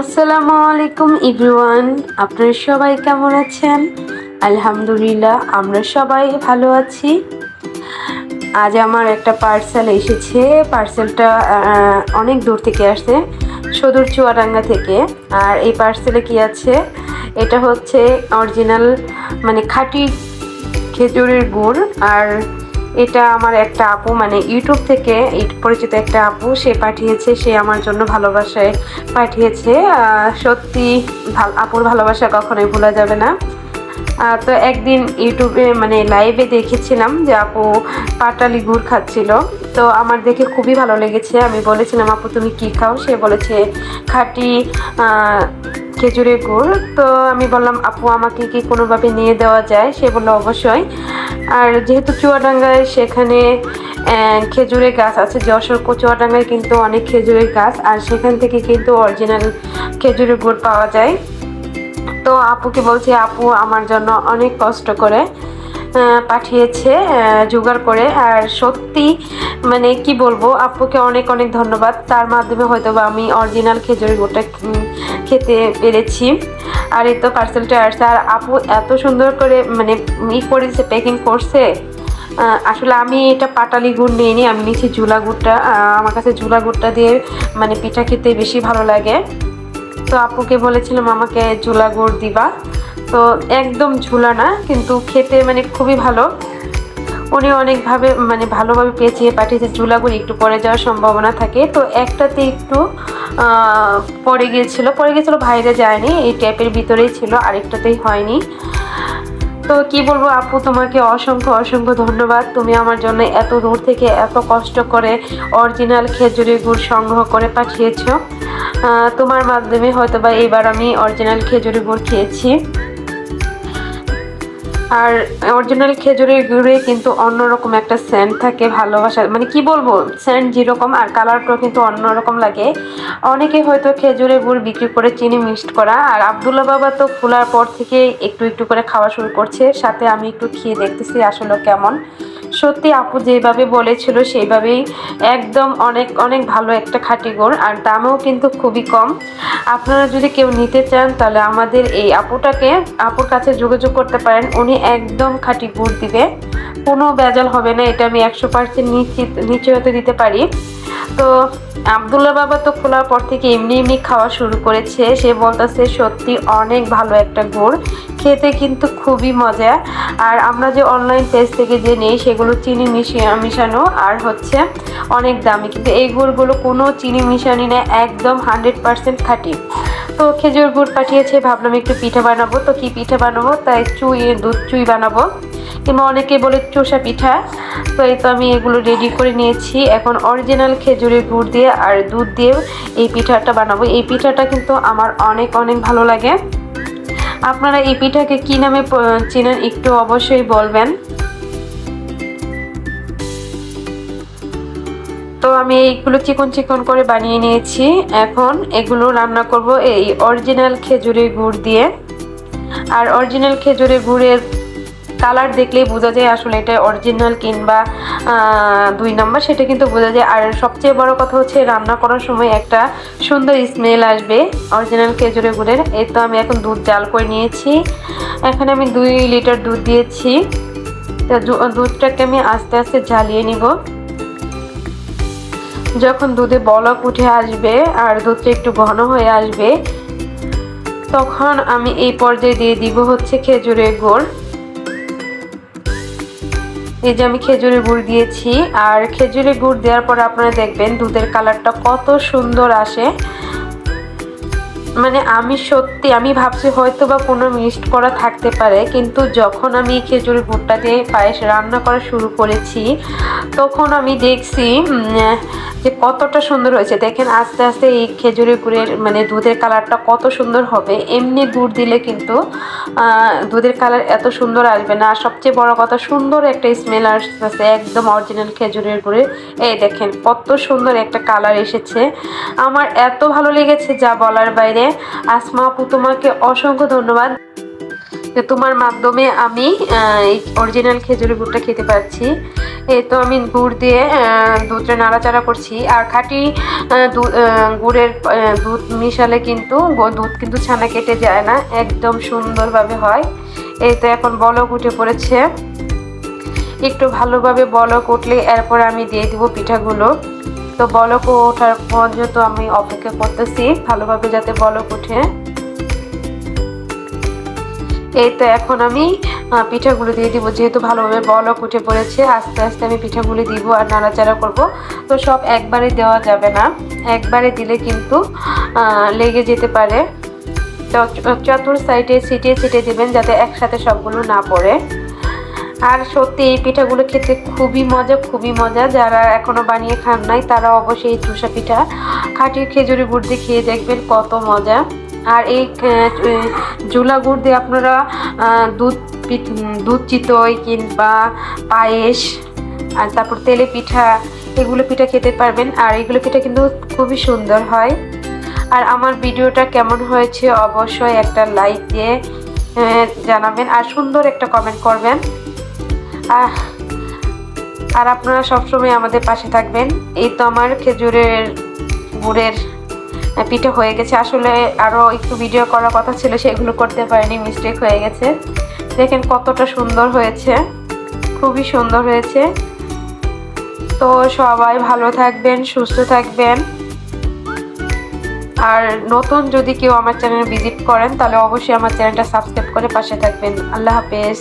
আসসালামু আলাইকুম ইভরিওয়ান, আপনারা সবাই কেমন আছেন? আলহামদুলিল্লাহ, আমরা সবাই ভালো আছি। আজ আমার একটা পার্সেল এসেছে। পার্সেলটা অনেক দূর থেকে আসছে, সদূর চুয়াডাঙ্গা থেকে। আর এই পার্সেলে কি আছে? এটা হচ্ছে অরিজিনাল মানে খাঁটি খেজুরের গুড়। আর এটা আমার একটা আপু মানে ইউটিউব থেকে পরিচিত একটা আপু, সে পাঠিয়েছে, সে আমার জন্য ভালোবাসায় পাঠিয়েছে। সত্যি আপুর ভালোবাসা কখনোই ভোলা যাবে না। তো একদিন ইউটিউবে মানে লাইভে দেখেছিলাম যে আপু পাটালি গুড় খাচ্ছিল। তো আমার দেখে খুবই ভালো লেগেছে। আমি বলেছিলাম, আপু, তুমি কি খাও? সে বলেছে, খাঁটি খেজুরের গুড়। তো আমি বললাম, আপু, আমাকে কি কোনোভাবে নিয়ে দেওয়া যায়? সে বলল, অবশ্যই। আর যেহেতু চুয়াডাঙ্গায় সেখানে খেজুরের গাছ আছে, যশোর চুয়াডাঙ্গায় কিন্তু অনেক খেজুরের গাছ, আর সেখান থেকে কিন্তু অরিজিনাল খেজুরের গুড় পাওয়া যায়। তো আপুকে বলছি, আপু আমার জন্য অনেক কষ্ট করে পাঠিয়েছে জোগাড় করে, আর সত্যি মানে কি বলব, আপুকে অনেক অনেক ধন্যবাদ। তার মাধ্যমে হয়তো বা আমি অরিজিনাল খেজুরের গুড়টা খেতে পেরেছি। আর এই তো পার্সেলটা আসছে। আর আপু এত সুন্দর করে মানে ই করেছে প্যাকিং করছে। আসলে আমি এটা পাটালি গুড় নিয়ে নিই আমি নিয়েছি জুলা গুড়টা। আমার কাছে জুলা গুড়টা দিয়ে মানে পিঠা খেতে বেশি ভালো লাগে। তো আপুকে বলেছিলাম আমাকে জুলা গুড় দিবা। তো একদম ঝুলা না, কিন্তু খেতে মানে খুবই ভালো। উনি অনেকভাবে মানে ভালোভাবে পেঁচিয়ে পাঠিয়েছে চুলাগুলি, একটু পরে যাওয়ার সম্ভাবনা থাকে। তো একটাতে একটু পড়ে গিয়েছিল পড়ে গিয়েছিল, বাইরে যায়নি, এই ট্যাপের ভিতরেই ছিল, আরেকটাতেই হয়নি। তো কি বলব আপু, তোমাকে অসংখ্য অসংখ্য ধন্যবাদ। তুমি আমার জন্য এত দূর থেকে এত কষ্ট করে অরিজিনাল খেজুরি গুড় সংগ্রহ করে পাঠিয়েছ। তোমার মাধ্যমে হয়তো বা এবার আমি অরিজিনাল খেজুরি গুড় খেয়েছি। আর অরিজিনাল খেজুরের গুড়ে কিন্তু অন্যরকম একটা সেন্ট থাকে, ভালোবাসা মানে কি বলব? সেন্ট যেরকম আর কালারটাও কিন্তু অন্যরকম লাগে। অনেকে হয়তো খেজুরের গুড় বিক্রি করে চিনি মিক্সড করা, আর আবদুল্লা বাবা তো ফুলার পর থেকে একটু একটু করে খাওয়া শুরু করছে, সাথে আমি একটু খেয়ে দেখতেছি আসলে কেমন। সত্যি আপু যেভাবে বলেছিল, সেইভাবেই একদম অনেক অনেক ভালো একটা খাঁটি গোড়, আর দামও কিন্তু খুবই কম। আপনারা যদি কেউ নিতে চান, তাহলে আমাদের এই আপুটাকে, আপুর কাছে যোগাযোগ করতে পারেন। উনি একদম খাঁটি গুড় দিবে। কোনো বেজাল হবে না, এটা আমি একশো পার্সেন্ট নিশ্চিত, নিশ্চয়তা দিতে পারি। তো আবদুল্লা বাবা তো খোলার পর থেকে এমনি এমনি খাওয়া শুরু করেছে। সে বলতেছে, সত্যি অনেক ভালো একটা গুড়। খেতে কিন্তু খুবই মজা। আর আমরা যে অনলাইন পেজ থেকে যে নেই, সেগুলো চিনি মিশিয়ে মিশানো আর হচ্ছে অনেক দামি। কিন্তু এই গুড়গুলো কোনো চিনি মিশানি না, একদম হান্ড্রেড পারসেন্ট খাঁটি। তো খেজুর গুড় পাঠিয়েছে, ভাবলাম একটু পিঠা বানাবো। তো কি পিঠা বানাবো? তাই চুই, দুধ চুই বানাবো। কিংবা অনেকে বলে চোষা পিঠা। তো এই তো আমি এগুলো রেডি করে নিয়েছি। এখন অরিজিনাল খেজুরের গুড় দিয়ে আর দুধ দিয়ে এই পিঠাটা বানাবো। এই পিঠাটা কিন্তু আমার অনেক অনেক ভালো লাগে। আপনারা এই পিঠাকে কী নামে চেনেন একটু অবশ্যই বলবেন। তো আমি এইগুলো চিকন চিকন করে বানিয়ে নিয়েছি। এখন এগুলো রান্না করব এই অরিজিনাল খেজুরের গুড় দিয়ে। আর অরিজিনাল খেজুরের গুড়ের কালার দেখলেই বোঝা যায় আসলে এটা অরিজিনাল কিংবা দুই নাম্বার। সেটা কিন্তু বোঝা যায়। আর সবচেয়ে বড় কথা হচ্ছে, রান্না করার সময় একটা সুন্দর স্মেল আসবে অরিজিনাল খেজুরে গুড়ের। এই তো আমি এখন দুধ জাল করে নিয়েছি। এখানে আমি দুই লিটার দুধ দিয়েছি। তো দুধটাকে আমি আস্তে আস্তে জ্বালিয়ে নিব। যখন দুধে বলক উঠে আসবে আর দুধটা একটু ঘন হয়ে আসবে, তখন আমি এই পর্যায়ে দিয়ে দিব হচ্ছে খেজুরের গুড়। এই যে আমি খেজুরের গুড় দিয়েছি, আর খেজুরের গুড় দেওয়ার পর আপনারা দেখবেন দুধের কালারটা কত সুন্দর আসে। মানে আমি সত্যি, আমি ভাবছি হয়তো বা কোনো মিক্সড করা থাকতে পারে, কিন্তু যখন আমি খেজুরের গুড়টা দিয়ে পায়েস রান্না করা শুরু করেছি, তখন আমি দেখছি যে কতটা সুন্দর হয়েছে। দেখেন আস্তে আস্তে এই খেজুরের গুড়ের মানে দুধের কালারটা কত সুন্দর হবে। এমনি গুড় দিলে কিন্তু দুধের কালার এত সুন্দর আসবে না। সবচেয়ে বড় কথা, সুন্দর একটা স্মেল আসতেছে একদম অরিজিনাল খেজুরের গুড়ের এই দেখেন কত সুন্দর একটা কালার এসেছে। আমার এত ভালো লেগেছে যা বলার বাইরে। আসমা আপু, তোমাকে অসংখ্য ধন্যবাদ যে তোমার মাধ্যমে আমি এই অরিজিনাল খেজুরের গুড়টা খেতে পাচ্ছি এই তো আমি গুড় দিয়ে দুধটা নাড়াচাড়া করছি। আর খাঁটি গুড়ের দুধ মিশালে কিন্তু দুধ কিন্তু ছানা কেটে যায় না, একদম সুন্দরভাবে হয়। এই তো এখন বলক উঠে পড়েছে। একটু ভালোভাবে বলক উঠলে এরপর আমি দিয়ে দিব পিঠাগুলো। তো বলক ওঠার পর্যন্ত আমি অপেক্ষা করতেছি, ভালোভাবে যাতে বলক উঠে এই তো এখন আমি পিঠাগুলো দিয়ে দিব, যেহেতু ভালোভাবে বলক উঠে পড়েছে, আস্তে আস্তে আমি পিঠাগুলো দিব আর নাড়াচাড়া করব। তো সব একবারে দেওয়া যাবে না। একবারে দিলে কিন্তু লেগে যেতে পারে। চতুর সাইডে ছিটিয়ে ছিটিয়ে দেবেন, যাতে একসাথে সবগুলো না পড়ে। আর সত্যি এই পিঠাগুলো খেতে খুবই মজা খুবই মজা। যারা এখনও বানিয়ে খান নাই, তারা অবশ্যই এই চুষা পিঠা খাঁটি খেজুরি গুড় দিয়ে খেয়ে দেখবেন কত মজা। আর এই জুলা গুড় দিয়ে আপনারা দুধ দুধ চিতই কিংবা পায়েস, আর তারপর তেলে পিঠা, এগুলো পিঠা খেতে পারবেন। আর এগুলো পিঠা কিন্তু খুবই সুন্দর হয়। আর আমার ভিডিওটা কেমন হয়েছে অবশ্যই একটা লাইক দিয়ে জানাবেন। আর সুন্দর একটা কমেন্ট করবেন। আর আপনারা সবসময় আমাদের পাশে থাকবেন। এই তো আমার খেজুরের গুড়ের পিঠে হয়ে গেছে। আসলে আরও একটু ভিডিও করার কথা ছিল, সেগুলো করতে পারিনি মিস্টেক হয়ে গেছে। দেখেন কতটা সুন্দর হয়েছে। খুবই সুন্দর হয়েছে। তো সবাই ভালো থাকবেন, সুস্থ থাকবেন। আর নতুন যদি কেউ আমার চ্যানেল ভিজিট করেন, তাহলে অবশ্যই আমার চ্যানেলটা সাবস্ক্রাইব করে পাশে থাকবেন। আল্লাহ হাফেজ।